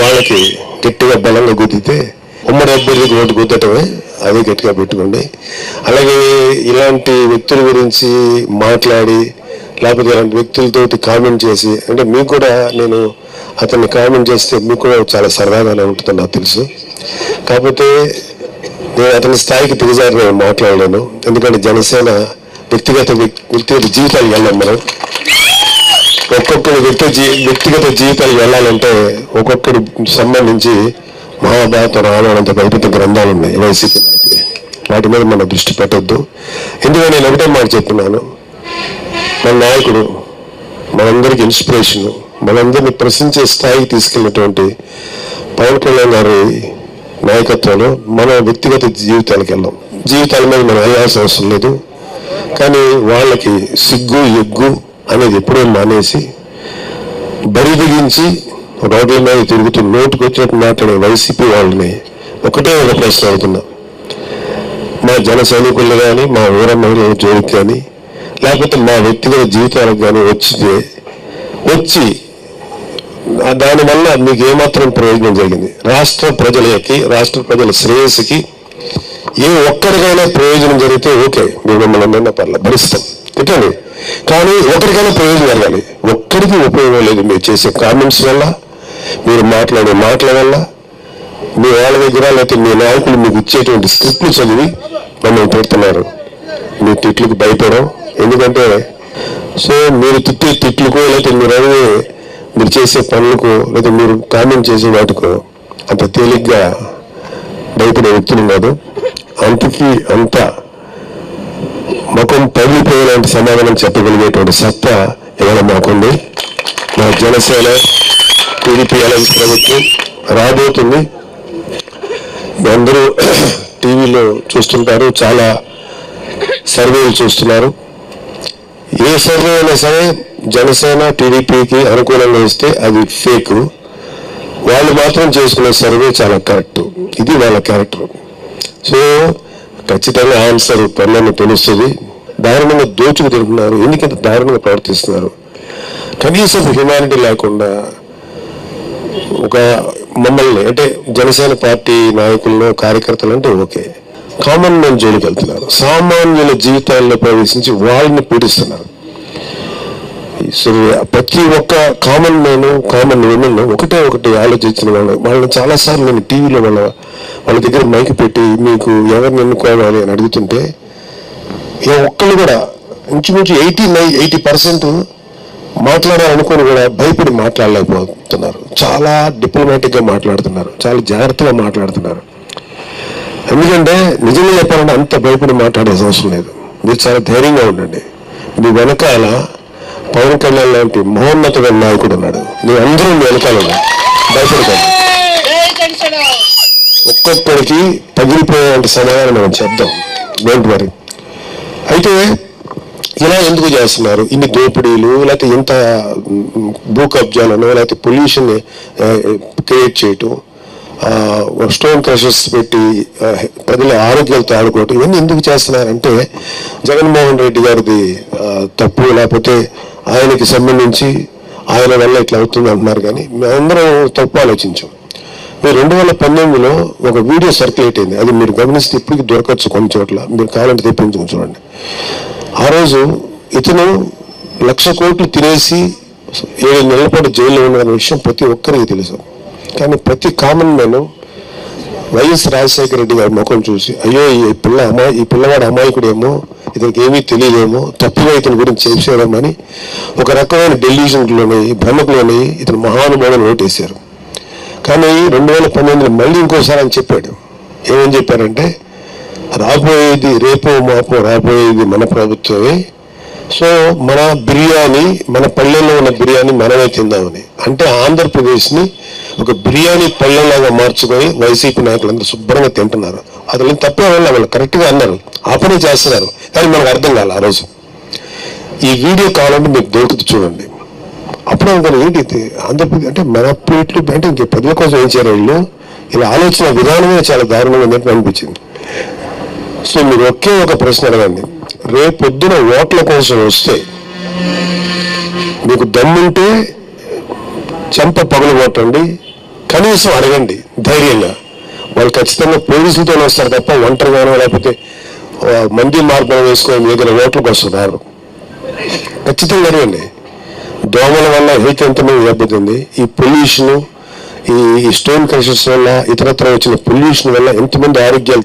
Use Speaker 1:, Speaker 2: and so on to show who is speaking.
Speaker 1: వాళ్ళకి గట్టిగా బలంగా గుద్దితే ఉమ్మడి అభ్యర్థికి ఓటు గుద్దటమే అదే గట్టిగా పెట్టుకోండి. అలాగే ఇలాంటి వ్యక్తుల గురించి మాట్లాడి లేకపోతే ఇలాంటి వ్యక్తులతోటి కామెంట్ చేసి అంటే మీకు కూడా నేను అతన్ని కామెంట్ చేస్తే మీకు కూడా చాలా సరదాగానే ఉంటుందని నాకు తెలుసు. కాకపోతే నేను అతని స్థాయికి దిగజారి నేను మాట్లాడలేను. ఎందుకంటే జనసేన వ్యక్తిగత వ్యక్తిగత జీవితాలు వెళ్ళాం మనం. ఒక్కొక్కరి వ్యక్తి జీ వ్యక్తిగత జీవితాలు వెళ్ళాలంటే ఒక్కొక్కరి సంబంధించి మహాభారత రామాయణంత బయట గ్రంథాలు ఉన్నాయి వైసీపీ నాయకులు వాటి మీద మన దృష్టి పెట్టొద్దు. ఎందుకంటే నేను ఒకటే మాట చెప్తున్నాను. మన నాయకుడు మనందరికి ఇన్స్పిరేషన్ మనందరిని ప్రశ్నించే స్థాయికి తీసుకెళ్ళినటువంటి పవన్ కళ్యాణ్ గారి నాయకత్వంలో మన వ్యక్తిగత జీవితాలకు వెళ్ళాం. జీవితాల మీద మనం వెళ్ళాల్సిన అవసరం లేదు. కానీ వాళ్ళకి సిగ్గు ఎగ్గు అనేది ఎప్పుడో మానేసి బరి బిగించి రోడ్ల మీద తిరుగుతూ నోటుకు వచ్చినట్టు మాట్లాడే వైసీపీ వాళ్ళని ఒకటే ఒక ప్రశ్న అవుతున్నా మా జన సైనికులు కానీ మా ఊర మహిళల జోలికి కానీ లేకపోతే మా వ్యక్తిగత జీవితాలకు కానీ వచ్చితే వచ్చి దానివల్ల మీకు ఏమాత్రం ప్రయోజనం జరిగింది? రాష్ట్ర ప్రజలకి రాష్ట్ర ప్రజల శ్రేయస్సుకి ఏ ఒక్కరికైనా ప్రయోజనం జరిగితే ఓకే. మీరు మిమ్మల్ని అందరినీ భరిస్తాం. తిట్టండి కానీ ఒకరికైనా ప్రయోజనం జరగాలి ఒక్కరికి ఉపయోగం లేదు మీరు చేసే కామెంట్స్ వల్ల మీరు మాట్లాడే మాటల వల్ల మీ వాళ్ళ దగ్గర లేకపోతే మీ నాయకులు మీకు ఇచ్చేటువంటి స్క్రిప్ట్లు చదివి మమ్మల్ని పెడుతున్నారు మీ తిట్లకు భయపడం ఎందుకంటే సో మీరు తిట్టే తిట్లకు లేకపోతే మీరు అడిగే మీరు చేసే పనులకు లేదా మీరు కామెంట్ చేసే వాటికో అంత తేలిగ్గా భయపడే వ్యక్తులు కాదు. అంతకి అంత ముఖం పగిలిపోయేలాంటి సమాధానం చెప్పగలిగేటువంటి సత్తా ఇవాళ మాకుంది? మా జనసేన టీడీపీ ఎలక్స్ ప్రభుత్వం రాబోతుంది. అందరూ టీవీలో చూస్తుంటారు చాలా సర్వేలు చూస్తున్నారు. ఏ సర్వే అయినా సరే జనసేన టీడీపీకి అనుకూలంగా ఇస్తే అది ఫేక్ వాళ్ళు మాత్రం చేసుకునే సర్వే చాలా కరెక్ట్. ఇది వాళ్ళ క్యారెక్టర్. సో ఖచ్చితంగా ఆన్సర్ త్వరలో తెలుస్తుంది. దారుణంగా దోచుకు తింటున్నారు ఎందుకంత దారుణంగా ప్రవర్తిస్తున్నారు? కనీసం హ్యుమానిటీ లేకుండా ఒక మమ్మల్ని అంటే జనసేన పార్టీ నాయకుల్లో కార్యకర్తలు అంటే ఓకే. కామన్ మ్యాన్ జోలికి వెళ్తున్నారు. సామాన్యుల జీవితాల్లో ప్రవేశించి వాళ్ళని పీడిస్తున్నారు. ప్రతి ఒక్క కామన్ మ్యాన్ కామన్ ఉమెన్ ఒకటే ఒకటి ఆలోచించిన వాళ్ళు వాళ్ళని చాలాసార్లు నేను టీవీలో వాళ్ళ వాళ్ళ దగ్గర మైక్ పెట్టి మీకు ఎవరిని ఎన్నుకోవాలి అని అడుగుతుంటే ఏ ఒక్కళ్ళు కూడా ఇంచుమించు ఎయిటీ నై ఎయిటీ పర్సెంట్ మాట్లాడాలనుకుని కూడా భయపడి మాట్లాడలేకపోతున్నారు. చాలా డిప్లొమాటిక్గా మాట్లాడుతున్నారు. చాలా జాగ్రత్తగా మాట్లాడుతున్నారు. ఎందుకంటే నిజంగా చెప్పాలంటే అంత భయపడి మాట్లాడాల్సిన అవసరం లేదు. మీరు చాలా ధైర్యంగా ఉండండి. మీ వెనకాల పవన్ కళ్యాణ్ లాంటి మహోన్నతమైన నాయకుడు ఉన్నాడు. మీ అందరూ మీ వెనకాల ఉన్నారు భయపడకండి. ఒక్కొక్కరికి పగిలిపోయేంత సమాధానం మనం చెప్దాం. డోంట్ వరీ అయితే ఇలా ఎందుకు చేస్తున్నారు? ఇన్ని దోపిడీలు లేకపోతే ఇంత భూ కబ్జాలను లేకపోతే పొల్యూషన్ క్రియేట్ చేయటం స్టోన్ క్రషర్స్ పెట్టి ప్రజల ఆరోగ్యాలతో ఆడుకోవటం ఇవన్నీ ఎందుకు చేస్తున్నారంటే జగన్మోహన్ రెడ్డి గారిది తప్పు లేకపోతే ఆయనకి సంబంధించి ఆయన వల్ల ఇట్లా అవుతుంది అంటున్నారు కానీ మేమందరం తప్పు ఆలోచించాం. రెండు వేల పంతొమ్మిదిలో ఒక వీడియో సర్క్యులేట్ అయింది. అది మీరు గమనిస్తే ఇప్పటికి దొరకచ్చు కొన్ని చోట్ల. మీరు కావాలంటే తెప్పించుకుని చూడండి. ఆ రోజు ఇతను లక్ష కోట్లు తినేసి ఏడు నెలల పాటు జైల్లో ఉన్న విషయం ప్రతి ఒక్కరికి తెలుసు. కానీ ప్రతి common man YS Rajashekara Reddy garu ముఖం చూసి అయ్యో ఈ పిల్ల అమ్మాయి ఈ పిల్లవాడు అమాయకుడేమో ఇతనికి ఏమీ తెలియదేమో తప్పుగా ఇతని గురించి చేసేదేమని ఒక రకమైన డెల్యూషన్లోని భ్రమకులోని ఇతను మహానుభావులు ఓటేశారు. కానీ రెండు వేల పన్నెండులో మళ్ళీ ఇంకోసారి అని చెప్పాడు. ఏమని చెప్పారంటే రాబోయేది రేపో మాపో రాబోయేది మన ప్రభుత్వమే. సో మన బిర్యానీ మన పల్లెల్లో ఉన్న బిర్యానీ మనమే తిందామని. అంటే ఆంధ్రప్రదేశ్ని ఒక బిర్యానీ పల్లెలాగా మార్చుకొని వైసీపీ నాయకులందరూ శుభ్రంగా తింటున్నారు. అసలు తప్పే వల్ల వాళ్ళు కరెక్ట్గా అన్నారు. ఆపనే చేస్తున్నారు. కానీ మనకు అర్థం కాలే ఆ రోజు. ఈ వీడియో కావాలంటే మీకు దొరుకుతూ చూడండి. అప్పుడు అనుకున్నాను ఏంటి ఆంధ్రప్రదేశ్ అంటే మన ప్లేట్లు అంటే ఇంక ప్రజల కోసం ఏం చేయాలి వీళ్ళు? ఇలా ఆలోచన విధానమే చాలా దారుణంగా ఉన్నట్టు అనిపించింది. సో మీరు ఒకే ఒక ప్రశ్న అడగండి. రేపు పొద్దున ఓట్ల కోసం వస్తే మీకు దమ్ముంటే చెంప పగులు కొట్టండి. కనీసం అడగండి ధైర్యంగా. వాళ్ళు ఖచ్చితంగా పోలీసులతో వస్తారు తప్ప ఒంటరిగానో లేకపోతే మంది మార్గం వేసుకొని ఏదైనా ఓట్లకు వస్తున్నారు. ఖచ్చితంగా అడగండి. దోమల వల్ల హెల్త్ ఎంతమంది దెబ్బతింది ఈ పొల్యూషన్ ఈ ఈ స్టోన్ క్రషర్స్ వల్ల ఇతరత్ర వచ్చిన పొల్యూషన్ వల్ల ఎంతమంది ఆరోగ్యాలు